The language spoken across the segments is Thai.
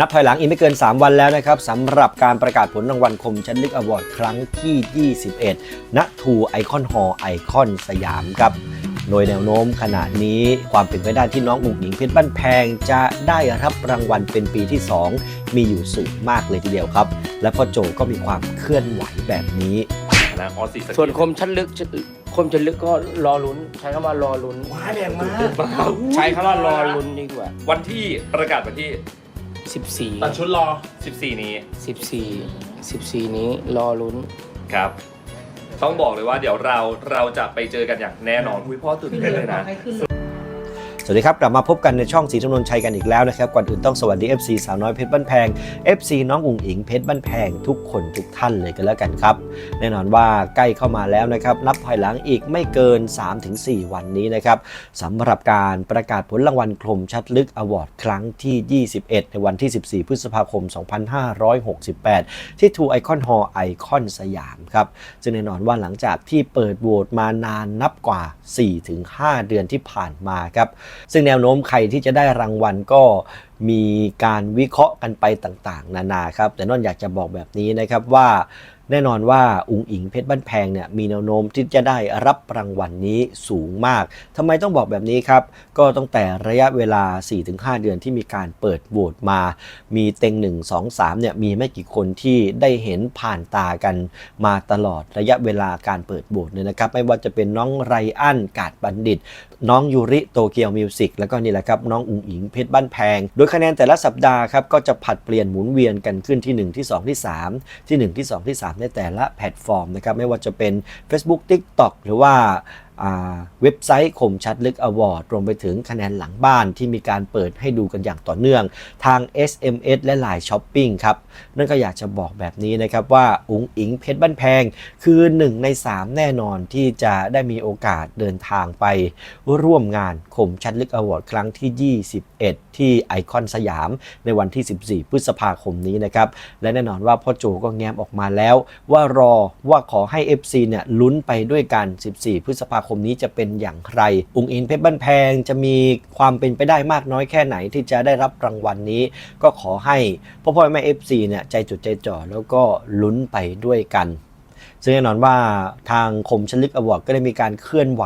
นับถอยหลังอีกไม่เกิน 3 วันแล้วนะครับสำหรับการประกาศผลรางวัลคมชันลึกอวอร์ดครั้งที่ 21 ณ ทูไอคอนฮอลไอคอนสยามครับโดยแนวโน้มขณะนี้ความเป็นไปได้ที่น้องอุ๋งหญิงเพชรบ้านแพงจะได้รับรางวัลเป็นปีที่ 2 มีอยู่สูงมากเลยทีเดียวครับ และพ่อโจก็มีความเคลื่อนไหวแบบนี้ นะออสสีสะเกษส่วนคมชั้นลึกคมชั้นลึกก็รอลุ้น ใช้คำว่ารอลุ้นว้าแรงมาก ใช้คำว่ารอลุ้นดีกว่า วันที่ประกาศวันที่ 14 ตัดชุดรอ 14 นี้14 14 นี้รอลุ้น ครับ ต้องบอกเลยว่าเดี๋ยวเราเราจะไปเจอกันอย่างแน่นอนคุยพ่อตื่นเต้นเลยนะ สวัสดีครับ กลับมาพบกันในช่องสีจำนวนชัยกันอีกแล้วนะครับ ก่อนอื่นต้องสวัสดี FC สาวน้อยเพชรบ้านแพง FC น้องอุ๋งอิงเพชรบ้านแพงทุกคนทุกท่านเลยกันแล้วกันครับ แน่นอนว่าใกล้เข้ามาแล้วนะครับ นับถอยหลังอีกไม่เกิน 3-4 วันนี้นะครับสำหรับการประกาศผลรางวัลคลมชัดลึกอวอร์ดครั้งที่ 21 ในวันที่ 14 พฤษภาคม 2568 ที่ทูไอคอนฮอลไอคอนสยามครับ ซึ่งแน่นอนว่าหลังจากที่เปิดโหวตมานานนับกว่า 4-5 เดือนที่ผ่านมาครับซึ่งแนวโน้มใครที่จะได้รางวัลก็มีการวิเคราะห์กันไปต่างๆ นานาครับ แต่นนอยากจะบอกแบบนี้นะครับว่า แน่นอนว่าอุงอิงเพชรบ้านแพงเนี่ยมีแนวโน้มที่จะได้รับรางวัลนี้สูงมากทำไมต้องบอกแบบนี้ครับ ก็ตั้งแต่ระยะเวลา 4-5 เดือนที่มีการเปิดโหวตมา มีเต็ง 1 2 3เนี่ยมีไม่กี่คนที่ได้เห็นผ่านตากันมาตลอดระยะเวลาการเปิดโหวตเนี่ยนะครับ ไม่ว่าจะเป็นน้องไรอันกาดบัณฑิต น้องยูริโตเกียวมิวสิกแล้วก็นี่แหละครับน้องอุ๋งอิงเพชรบ้านแพง โดยคะแนนแต่ละสัปดาห์ครับก็จะผัดเปลี่ยนหมุนเวียนกันขึ้นที่ 1 ที่ 2 ที่ 3 ที่ 1 ที่ 2 ที่ 3ในแต่ละแพลตฟอร์มนะครับไม่ว่าจะเป็น Facebook TikTok หรือว่าอ่า เว็บไซต์คมชัดลึกอวอร์ดรวมไปถึงคะแนนหลังบ้านที่มีการเปิดให้ดูกันอย่างต่อเนื่อง ทาง SMS และ Line Shopping ครับ นั่นก็อยากจะบอกแบบนี้นะครับว่าอุ๋งอิงเพชรบ้านแพง คือ 1 ใน 3 แน่นอนที่จะได้มีโอกาสเดินทางไป ร่วมงานคมชัดลึกอวอร์ดครั้งที่ 21 ที่ไอคอนสยามในวันที่ 14 พฤษภาคมนี้นะครับ และแน่นอนว่าพ่อโจก็แง้มออกมาแล้ว ว่ารอว่าขอให้ FC เนี่ยลุ้นไปด้วยกัน 14 พฤษภาคมมนี้จะเป็นอย่างไรอุงอินเพชรบ้านแพงจะมีความเป็นไปได้มากน้อยแค่ไหนที่จะได้รับรางวัลนี้ ก็ขอให้พ่อพ่อแม่ FC เนี่ยใจจดใจจ่อแล้วก็ลุ้นไปด้วยกันซึ่งแน่นอนว่าทางคมชลึกอวอร์ดก็ได้มีการเคลื่อนไหว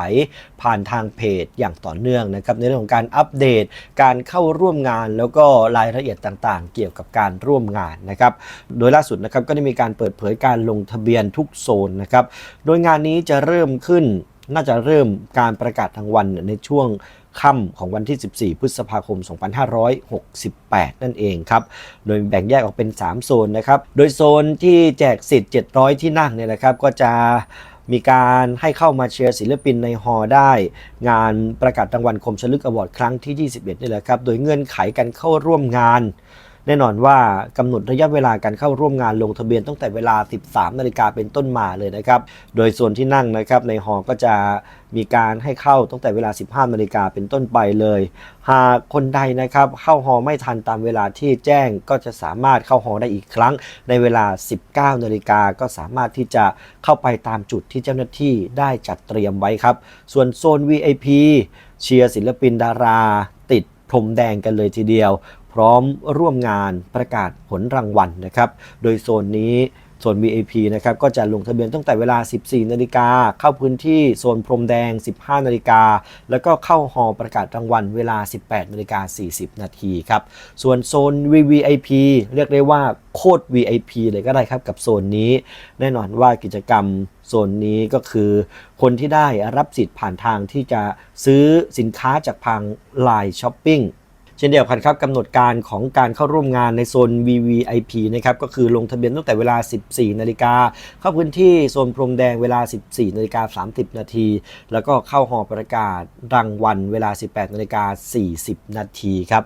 ผ่านทางเพจอย่างต่อเนื่องนะครับในเรื่องของการอัปเดต การเข้าร่วมงานแล้วก็รายละเอียดต่างๆ เกี่ยวกับการร่วมงานนะครับ โดยล่าสุดนะครับก็ได้มีการเปิดเผยการลงทะเบียนทุกโซนนะครับ โดยงานนี้จะเริ่มขึ้น น่าจะเริ่มการประกาศรางวัลในช่วงค่ำของวันที่ 14 พฤษภาคม 2568 นั่นเองครับ โดยแบ่งแยกออกเป็น 3 โซนนะครับ โดยโซนที่แจกสิทธิ์ 700 ที่นั่งเนี่ยนะครับ ก็จะมีการให้เข้ามาเชียร์ศิลปินในฮอล์ได้ งานประกาศรางวัลคมชลึกอวอร์ดครั้งที่ 21 นี่แหละครับ โดยเงื่อนไขการเข้าร่วมงาน แน่นอนว่ากำหนดระยะเวลาการเข้าร่วมงานลงทะเบียนตั้งแต่เวลา 13 นาฬิกาเป็นต้นมาเลยนะครับ โดยส่วนที่นั่งนะครับในหอก็จะมีการให้เข้าตั้งแต่เวลา 15 นาฬิกาเป็นต้นไปเลย หากคนใดนะครับเข้าหอไม่ทันตามเวลาที่แจ้งก็จะสามารถเข้าหอได้อีกครั้ง ในเวลา 19 นาฬิกาก็สามารถที่จะเข้าไปตามจุดที่เจ้าหน้าที่ได้จัดเตรียมไว้ครับ ส่วนโซน VIP เชียร์ศิลปินดาราติดพรมแดงกันเลยทีเดียว พร้อมร่วมงานประกาศผลรางวัลนะครับ โดยโซนนี้โซน VIP นะครับก็จะลงทะเบียนตั้งแต่เวลา 14 นาฬิกา เข้าพื้นที่โซนพรมแดง 15 นาฬิกา แล้วก็เข้าหอประกาศรางวัลเวลา 18 นาฬิกา 40 นาทีครับ ส่วนโซน VVIP เรียกได้ว่าโคตร VIP เลยก็ได้ครับกับโซนนี้ แน่นอนว่ากิจกรรมโซนนี้ก็คือ คนที่ได้รับสิทธิ์ผ่านทางที่จะซื้อสินค้าจากทาง Line Shopping เช่นเดียวกันครับกำหนดการของการเข้าร่วมงานในโซน VVIP นะครับก็คือลงทะเบียนตั้งแต่เวลา 14 นาฬิกา เข้าพื้นที่โซนพรมแดงเวลา 14 นาฬิกา 30 นาที แล้วก็เข้าหอประกาศรางวัลเวลา 18 นาฬิกา 40 นาทีครับ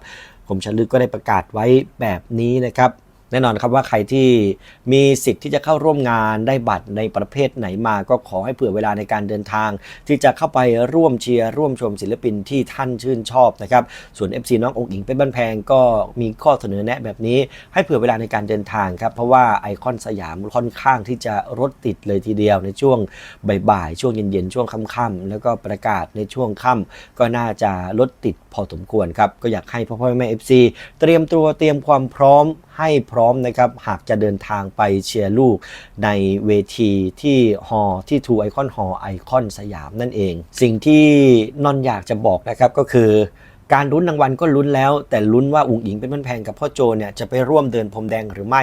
ผมชลึกก็ได้ประกาศไว้แบบนี้นะครับ แน่นอนครับว่าใครที่มีสิทธิ์ที่จะเข้าร่วมงานได้บัตรในประเภทไหนมา ก็ขอให้เผื่อเวลาในการเดินทาง ที่จะเข้าไปร่วมเชียร์ร่วมชมศิลปินที่ท่านชื่นชอบนะครับส่วน FC น้ององค์อิงเป็นบ้านแพงก็มีข้อเสนอแนะแบบนี้ ให้เผื่อเวลาในการเดินทางครับเพราะว่าไอคอนสยามค่อนข้างที่จะรถติดเลยทีเดียวในช่วงบ่ายๆช่วงเย็นๆช่วงค่ำๆแล้วก็ประกาศในช่วงค่ำก็น่าจะรถติดพอสมควรครับก็อยากให้พ่อพ่อแม่ FC เตรียมตัวเตรียมความพร้อม ให้พร้อมนะครับหากจะเดินทางไปเชียร์ลูกในเวทีที่ฮอที่ทูไอคอนฮอไอคอนสยามนั่นเอง สิ่งที่นอนอยากจะบอกนะครับก็คือ การลุ้นรางวัลก็ลุ้นแล้ว แต่ลุ้นว่าอุ๋งอิงเป็นบ้านแพงกับพ่อโจเนี่ยจะไปร่วมเดินพรมแดงหรือไม่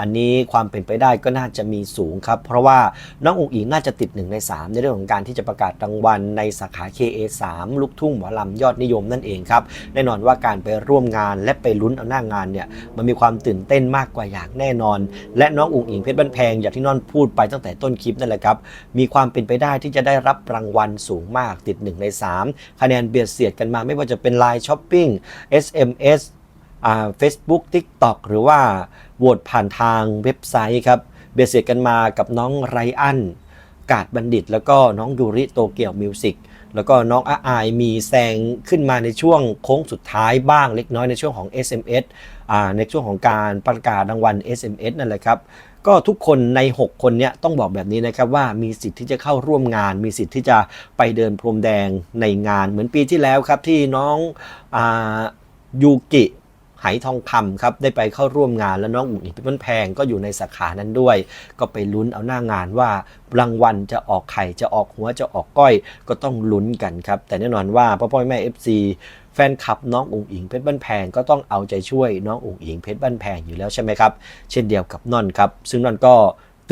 อันนี้ความเป็นไปได้ก็น่าจะมีสูงครับ เพราะว่าน้องอุ๋งอิงน่าจะติด 1 ใน 3 ในเรื่องของการที่จะประกาศรางวัลในสาขา KA3 ลูกทุ่งหมอลำยอดนิยมนั่นเองครับแน่นอนว่าการไปร่วมงานและไปลุ้นเอาหน้างานเนี่ยมันมีความตื่นเต้นมากกว่าอย่างแน่นอน และน้องอุ๋งอิงเพชรบ้านแพงอย่างที่น้อนพูดไปตั้งแต่ต้นคลิปนั่นแหละครับมีความเป็นไปได้ที่จะได้รับรางวัลสูงมากติด 1 ใน 3 คะแนนเบียดเสียดกันมาไม่ว่าจะเป็น Line Shopping SMS อ่า Facebook TikTok หรือว่าโหวตผ่านทางเว็บไซต์ครับ เบียดเสียดกันมากับน้องไรอัน กาดบัณฑิต แล้วก็น้องยูริโตเกียวมิวสิกแล้วก็น้องอาอายมีแซงขึ้นมาในช่วงโค้งสุดท้ายบ้างเล็กน้อยในช่วงของ SMS อ่าในช่วงของการประกาศรางวัล SMS นั่นแหละครับ ก็ทุกคนใน 6 คนเนี้ยต้องบอกแบบนี้นะครับว่ามีสิทธิ์ที่จะเข้าร่วมงาน มีสิทธิ์ที่จะไปเดินพรมแดงในงานเหมือนปีที่แล้วครับที่น้องอยูกิ ไหทองคำครับได้ไปเข้าร่วมงานแล้วน้องอุ๋งอิงเป็นแพงก็อยู่ในสาขานั้นด้วย ก็ไปลุ้นเอาหน้างานว่ารางวัลจะออกไข่จะออกหัวจะออกก้อยก็ต้องลุ้นกันครับ แต่แน่นอนว่าพ่อพ่อแม่ FC แฟนคลับน้องอุ๋งอิงเพชรบ้านแพงก็ต้องเอาใจช่วยน้องอุ๋งอิงเพชรบ้านแพงอยู่แล้วใช่ไหมครับ เช่นเดียวกับนอนครับ ซึ่งนอนก็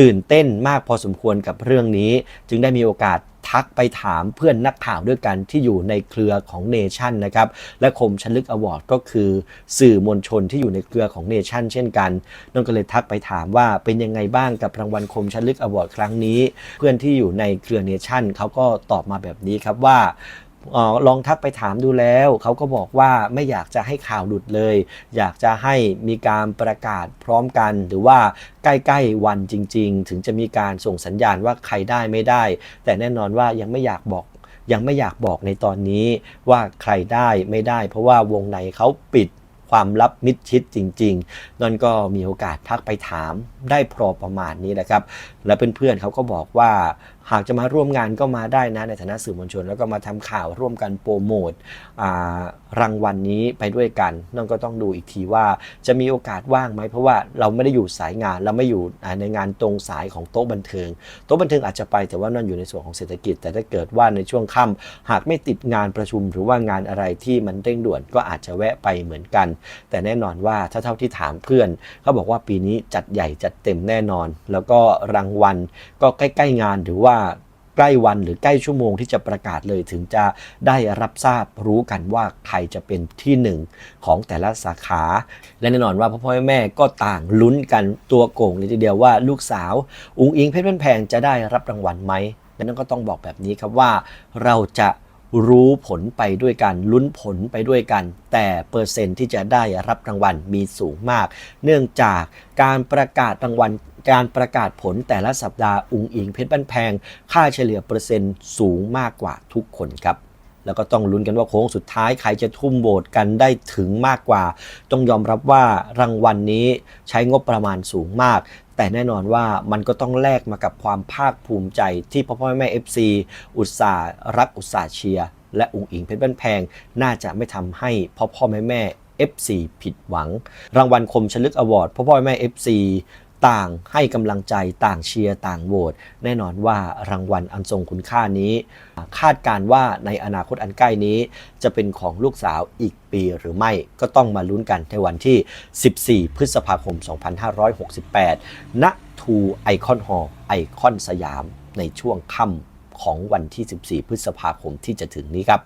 ตื่นเต้นมากพอสมควรกับเรื่องนี้ จึงได้มีโอกาสทักไปถามเพื่อนนักข่าวด้วยกันที่อยู่ในเครือของเนชั่นนะครับ และคมชันลึกอวอร์ดก็คือ สื่อมวลชนที่อยู่ในเครือของเนชั่นเช่นกันนนก็เลยทักไปถามว่าเป็นยังไงบ้างกับรางวัลคมชันลึกอวอร์ดครั้งนี้ เพื่อนที่อยู่ในเครือเนชั่นเขาก็ตอบมาแบบนี้ครับว่า ออลองทักไปถามดูแล้ว เขาก็บอกว่าไม่อยากจะให้ข่าวหลุดเลย อยากจะให้มีการประกาศพร้อมกัน หรือว่าใกล้ๆวันจริง ๆ ถึงจะมีการส่งสัญญาณว่าใครได้ไม่ได้ แต่แน่นอนว่ายังไม่อยากบอกยังไม่อยากบอกในตอนนี้ว่าใครได้ไม่ได้ เพราะว่าวงในเขาปิดความลับมิดชิดจริง ๆ นั่นก็มีโอกาสทักไปถาม ได้พอประมาณนี้แหละครับ และเพื่อนๆเขาก็บอกว่าหากจะมาร่วมงานก็มาได้นะในฐานะสื่อมวลชน แล้วก็มาทำข่าวร่วมกันโปรโมทรางวัลนนี้ไปด้วยกันนั่นก็ต้องดูอีกทีว่าจะมีโอกาสว่างไหมเพราะว่าเราไม่ได้อยู่สายงานเราไม่อยู่ในงานตรงสายของโต๊ะบันเทิง โต๊ะบันเทิงอาจจะไปแต่ว่านั่นอยู่ในส่วนของเศรษฐกิจ แต่ถ้าเกิดว่าในช่วงค่ำหากไม่ติดงานประชุมหรือว่างานอะไรที่มันเร่งด่วนก็อาจจะแวะไปเหมือนกัน แต่แน่นอนว่าถ้าเท่าที่ถามเพื่อนเขาบอกว่าปีนี้จัดใหญ่จัดเต็มแน่นอน แล้วก็รางวัลก็ใกล้ ๆ งานหรือว่าใกล้วันหรือใกล้ชั่วโมงที่จะประกาศเลยถึงจะได้รับทราบรู้กันว่าใครจะเป็นที่หนึ่งของแต่ละสาขา และแน่นอนว่าพ่อพ่อแม่ก็ต่างลุ้นกันตัวโก่งเลยทีเดียวว่าลูกสาว อุงอิงเพชรบ้านแพงจะได้รับรางวัลไหมดังนั้นก็ต้องบอกแบบนี้ครับว่าเราจะ รู้ผลไปด้วยกัน ลุ้นผลไปด้วยกัน แต่เปอร์เซ็นต์ที่จะได้รับรางวัลมีสูงมาก เนื่องจากการประกาศรางวัลการประกาศผลแต่ละสัปดาห์อุงอิงเพชรบ้านแพง ค่าเฉลี่ยเปอร์เซ็นต์สูงมากกว่าทุกคนครับ แล้วก็ต้องลุ้นกันว่าโค้งสุดท้ายใครจะทุ่มโบทกันได้ถึงมากกว่า ต้องยอมรับว่ารางวัลนนี้ใช้งบประมาณสูงมาก แต่แน่นอนว่ามันก็ต้องแลกมากับความภาคภูมิใจที่พ่อพ่อแม่แม่ FC อุตสาห์รักอุตสาห์เชียร์และอุงอิงเพชรบ้านแพง น่าจะไม่ทำให้พ่อพ่อแม่แม่ FC ผิดหวัง รางวัลคมชลึกอวอร์ดพ่อพ่อแม่ FC ต่างให้กำลังใจต่างเชียร์ต่างโหวตแน่นอนว่ารางวัลอันทรงคุณค่านี้ คาดการณ์ว่าในอนาคตอันใกล้นี้ จะเป็นของลูกสาวอีกปีหรือไม่ก็ต้องมาลุ้นกันในวันที่ 14 พฤษภาคม 2568 ณทูไอคอนฮอลไอคอนสยามในช่วงค่ำของวันที่ 14 พฤษภาคมที่จะถึงนี้ครับ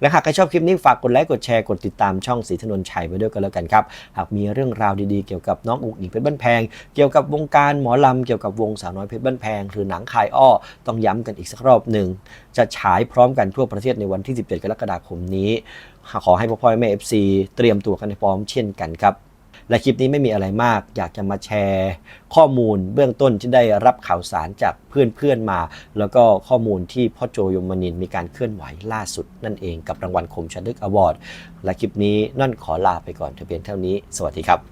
และหากใครชอบคลิปนี้ฝากกดไลค์กดแชร์กดติดตามช่องสีถนนชัยไปด้วยกันแล้วกันครับ หากมีเรื่องราวดีๆเกี่ยวกับน้องอุ๋งอิงเพชรบ้านแพง เกี่ยวกับวงการหมอลำเกี่ยวกับวงสาวน้อยเพชรบ้านแพง หรือหนังคายอ้อ ต้องย้ำกันอีกสักรอบหนึ่ง จะฉายพร้อมกันทั่วประเทศในวันที่ 17 กรกฎาคมนี้ ขอให้พ่อพ่อแม่เอฟซีเตรียมตัวกันให้พร้อมเช่นกันครับ และคลิปนี้ไม่มีอะไรมาก อยากจะมาแชร์ข้อมูลเบื้องต้นที่ได้รับข่าวสารจากเพื่อนๆมา แล้วก็ข้อมูลที่พ่อโจยมนินมีการเคลื่อนไหวล่าสุดนั่นเองกับรางวัลคมชันดึกอวอร์ดและคลิปนี้นั่นขอลาไปก่อนเพียงเท่านี้ สวัสดีครับ